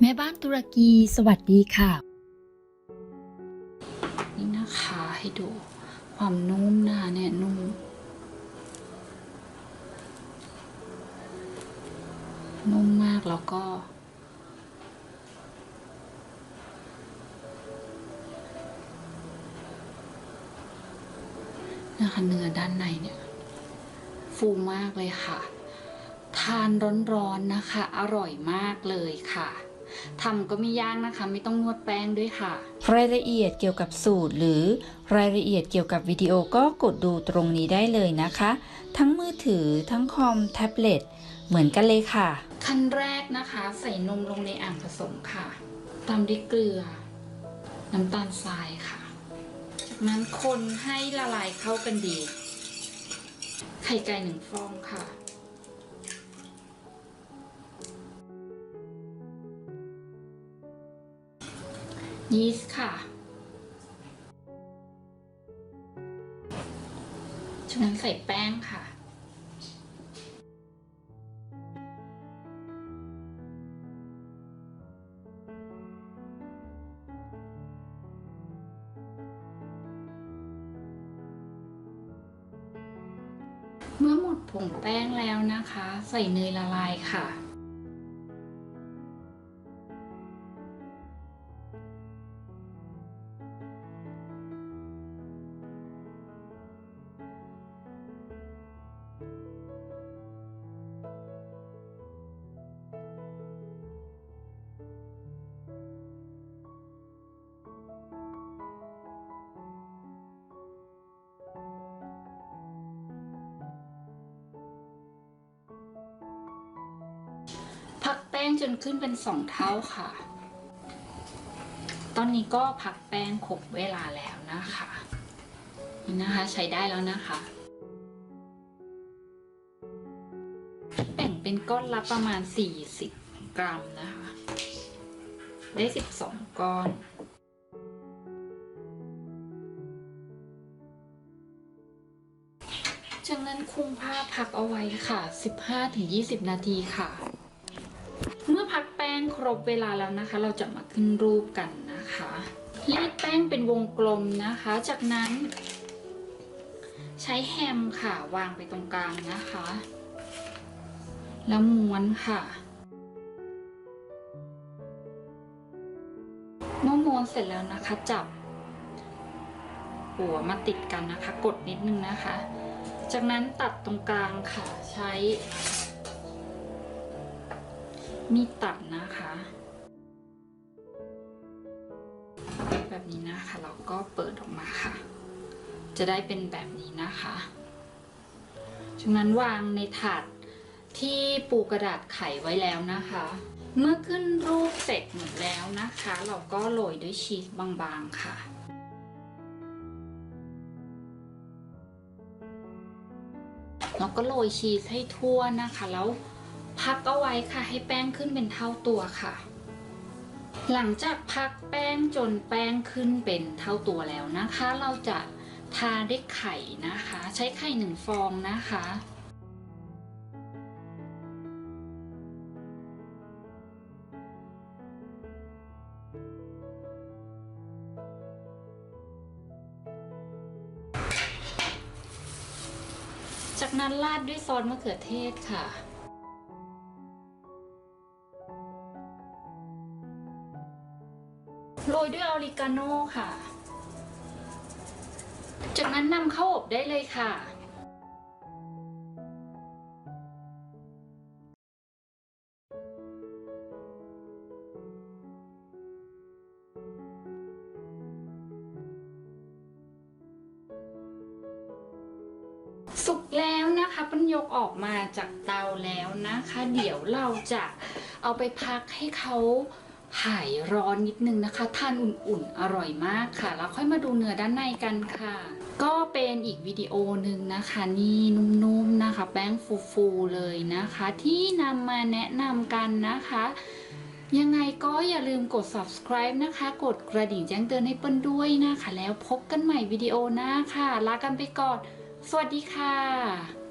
แม่บ้านตุรกีสวัสดีค่ะ นี่นะคะให้ดูความนุ่มนะคะเนี่ยนุ่มนุ่มมากแล้วก็ นะคะเนื้อด้านในเนี่ย ฟูมากเลยค่ะ ทานร้อนๆนะคะ อร่อยมากเลยค่ะ ทำก็ไม่ยากนะคะ ไม่ต้องนวดแป้งด้วยค่ะ รายละเอียดเกี่ยวกับสูตรหรือรายละเอียดเกี่ยวกับวิดีโอก็กดดูตรงนี้ได้เลยนะคะ ทั้งมือถือทั้งคอมแท็บเล็ตเหมือนกันเลยค่ะ ขั้นแรกนะคะ ใส่นมลงในอ่างผสมค่ะตามด้วยเกลือ น้ำตาลทรายค่ะ จากนั้นคนให้ละลายเข้ากันดี ไข่ไก่หนึ่งฟองค่ะ ยีสต์ค่ะจากนั้นใส่แป้งค่ะ เมื่อหมดผงแป้งแล้วนะคะ ใส่เนยละลายค่ะ จนขึ้นเป็นสองเท่าค่ะ ตอนนี้ก็พักแป้งครบเวลาแล้วนะคะนี่นะคะใช้ได้แล้วนะคะ แบ่งเป็นก้อนละประมาณ 40 กรัมนะคะ ได้ 12 ก้อนจากนั้นคุมผ้าพักเอาไว้ค่ะ 15-20 นาทีค่ะ เมื่อพักแป้งครบเวลาแล้วนะคะ เราจะมาขึ้นรูปกันนะคะรีดแป้งเป็นวงกลมนะคะ จากนั้น ใช้แฮมค่ะวางไปตรงกลางนะคะ แล้วม้วนค่ะเมื่อม้วนเสร็จแล้วนะคะ จับ หัวมาติดกันนะคะ กดนิดนึงนะคะ จากนั้นตัดตรงกลางค่ะ ใช้ มีดตัดนะคะ แบบนี้นะคะ เราก็เปิดออกมาค่ะ จะได้เป็นแบบนี้นะคะจากนั้นวางในถาดที่ปูกระดาษไขไว้แล้วนะคะ เมื่อขึ้นรูปเสร็จหมดแล้วนะคะ เราก็โรยด้วยชีสบางๆค่ะเราก็โรยชีสให้ทั่วนะคะแล้ว พักเอาไว้ค่ะให้แป้งขึ้นเป็นเท่าตัวค่ะ หลังจากพักแป้งจนแป้งขึ้นเป็นเท่าตัวแล้วนะคะ เราจะทาด้วยไข่นะคะ ใช้ไข่หนึ่งฟองนะคะจากนั้นราดด้วยซอสมะเขือเทศค่ะ โรยด้วยออริกาโน่ค่ะ จากนั้นนำเข้าอบได้เลยค่ะสุกแล้วนะคะปันยกออกมาจากเตาแล้วนะคะ เดี๋ยวเราจะเอาไปพักให้เขา หายร้อนนิดนึงนะคะทานอุ่นๆ อร่อยมากค่ะ แล้วค่อยมาดูเนื้อด้านในกันค่ะ ก็เป็นอีกวิดีโอหนึ่งนะคะ นี่นุ่มๆนะคะ แป้งฟูๆเลยนะคะ ที่นำมาแนะนำกันนะคะ ยังไงก็อย่าลืมกด subscribe นะคะ กดกระดิ่งแจ้งเตือนให้เปิ้ลด้วยนะคะ แล้วพบกันใหม่วิดีโอหน้าค่ะ ลากันไปก่อน สวัสดีค่ะ